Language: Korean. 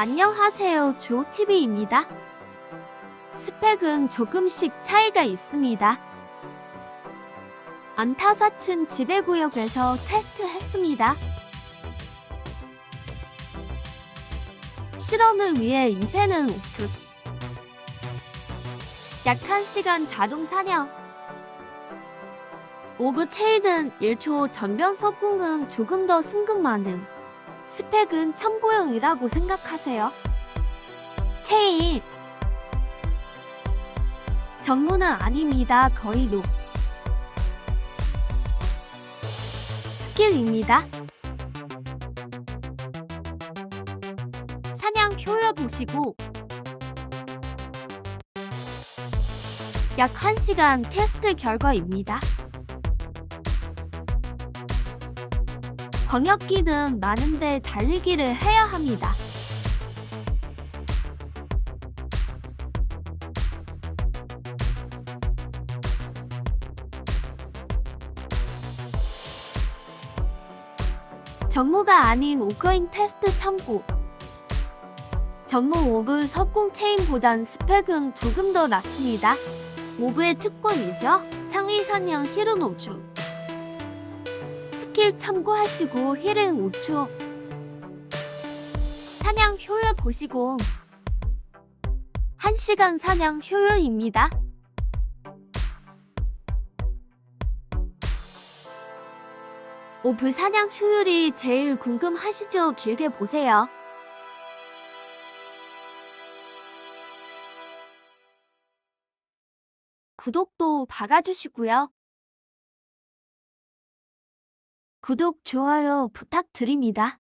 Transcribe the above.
안녕하세요. 주호TV입니다. 스펙은 조금씩 차이가 있습니다. 안타사춘 지배구역에서 테스트했습니다. 실험을 위해 임페는 오프. 약 1시간 자동 사냥. 오브 체인은 1초 전변 석궁은 조금 더 순금 많음. 스펙은 참고용이라고 생각하세요. 체인. 전문은 아닙니다. 거의 높. 스킬입니다. 사냥 효율 보시고 약 1시간 테스트 결과입니다. 광역기는 많은데 달리기를 해야 합니다. 전무가 아닌 오커잉 테스트 참고. 전무 오브 석궁 체인 보단 스펙은 조금 더 낮습니다. 오브의 특권이죠. 상위 힐은 5주. 스킬 참고하시고 힐은 5초. 사냥 효율 보시고 1시간 사냥 효율입니다. 오브 사냥 효율이 제일 궁금하시죠? 길게 보세요. 구독도 박아주시고요. 구독, 좋아요 부탁드립니다.